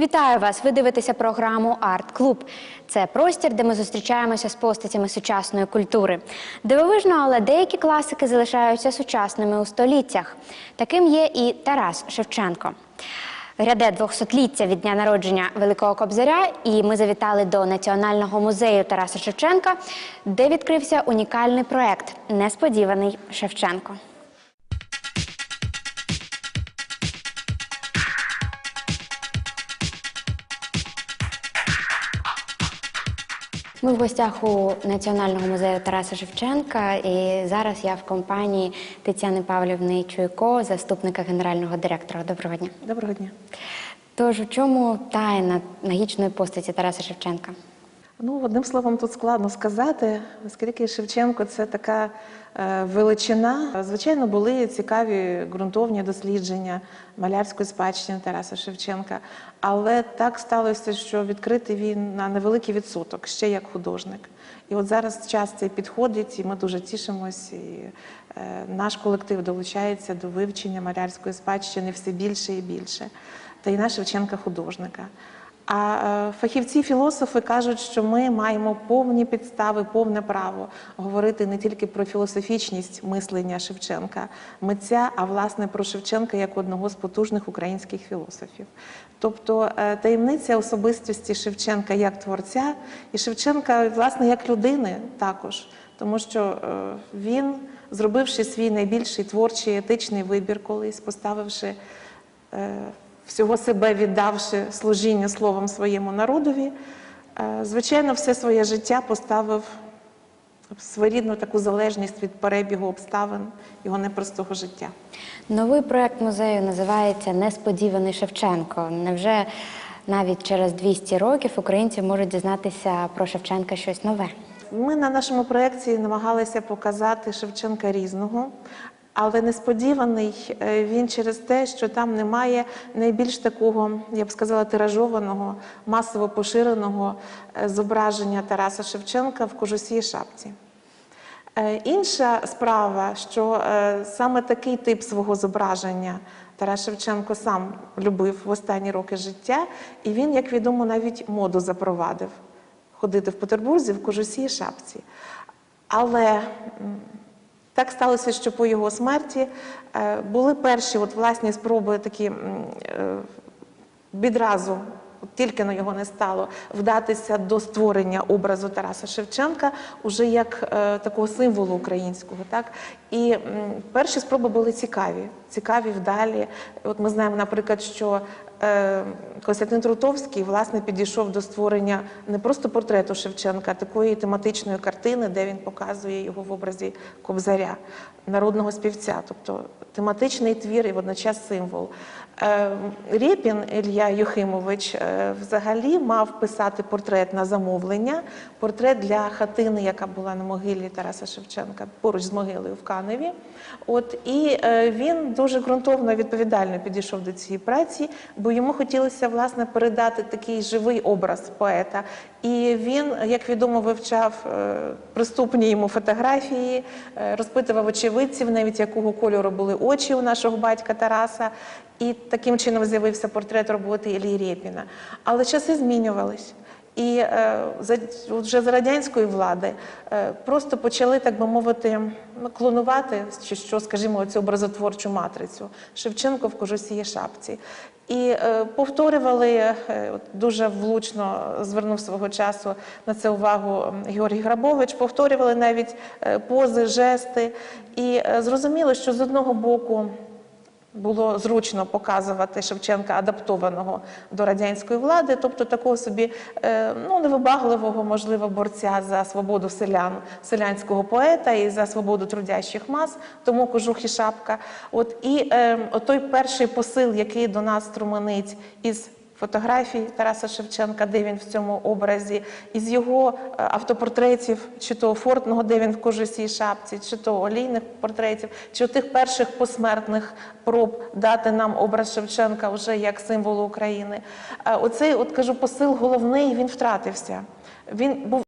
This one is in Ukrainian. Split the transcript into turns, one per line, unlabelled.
Вітаю вас! Ви дивитеся програму Арт Клуб. Це простір, де ми зустрічаємося з постатями сучасної культури. Дивовижно, але деякі класики залишаються сучасними у століттях. Таким є і Тарас Шевченко. Гряде 200-ліття від дня народження Великого Кобзаря, і ми завітали до Національного музею Тараса Шевченка, де відкрився унікальний проект Несподіваний Шевченко. Ми в гостях у Національного музею Тараса Шевченка, і зараз я в компанії Тетяни Павлівни Чуйко, заступника генерального директора. Доброго дня.
Доброго дня.
Тож у чому тайна магічної постаті Тараса Шевченка?
Ну, одним словом, тут складно сказати, оскільки Шевченко це така е, величина. Звичайно, були цікаві ґрунтовні дослідження малярської спадщини Тараса Шевченка, але так сталося, що відкритий він на невеликий відсоток, ще як художник. І от зараз час цей підходить, і ми дуже тішимось. І е, наш колектив долучається до вивчення малярської спадщини все більше і більше. Та й на Шевченка художника. А е, фахівці-філософи кажуть, що ми маємо повні підстави, повне право говорити не тільки про філософічність мислення Шевченка, митця, а власне про Шевченка як одного з потужних українських філософів. Тобто е, таємниця особистості Шевченка як творця, і Шевченка, власне, як людини також, тому що е, він, зробивши свій найбільший творчий етичний вибір, колись поставивши. Всього себе віддавши служіння словом своєму народові, е, звичайно, все своє життя поставив своєрідну таку залежність від перебігу обставин його непростого життя.
Новий проект музею називається Несподіваний Шевченко. Невже навіть через 200 років українці можуть дізнатися про Шевченка щось нове?
Ми на нашому проєкті намагалися показати Шевченка різного, але несподіваний е, він через те, що там немає найбільш такого, я б сказала, тиражованого, масово поширеного е, зображення Тараса Шевченка в кожусій шапці. Е, Інша справа, що саме такий тип свого зображення Тарас Шевченко сам любив в останні роки життя, і він, як відомо, навіть моду запровадив ходити в Петербурзі в кожусій шапці. Але так сталося, що по його смерті е, були перші от власні спроби такі е, відразу, тільки на його не стало, вдатися до створення образу Тараса Шевченка уже як е, такого символу українського. Так? І м, перші спроби були цікаві, цікаві вдалі. От ми знаємо, наприклад, що Костянтин Трутовський власне підійшов до створення не просто портрету Шевченка, а такої тематичної картини, де він показує його в образі кобзаря, народного співця, тобто тематичний твір і водночас символ. Е, Рєпін Ілля Юхимович е, взагалі мав писати портрет на замовлення, портрет для хатини, яка була на могилі Тараса Шевченка, поруч з могилою в Каневі. От і е, він дуже ґрунтовно відповідально підійшов до цієї праці, бо йому хотілося власне передати такий живий образ поета. І він, як відомо, вивчав е, приступні йому фотографії, е, розпитував очевидців, навіть якого кольору були очі у нашого батька Тараса. І таким чином з'явився портрет роботи Іллі Рєпіна. Але часи змінювались. І е, за, вже за радянської влади е, просто почали, так би мовити, ну, клонувати чи що, скажімо, цю образотворчу матрицю Шевченко в кожусіє шапці. І е, повторювали дуже влучно звернув свого часу на це увагу Георгій Грабович. Повторювали навіть пози, жести. І зрозуміло, що з одного боку було зручно показувати Шевченка адаптованого до радянської влади, тобто такого собі е, ну невибагливого, можливо, борця за свободу селян, селянського поета і за свободу трудящих мас, тому кожух і шапка. От і е, той перший посил, який до нас струменить із фотографій Тараса Шевченка, де він в цьому образі, із його е, автопортретів, чи то фортного, де він в кожусій шапці, чи то олійних портретів, чи тих перших посмертних проб дати нам образ Шевченка вже як символу України. Е, Оцей, от кажу, посил головний він втратився. Він був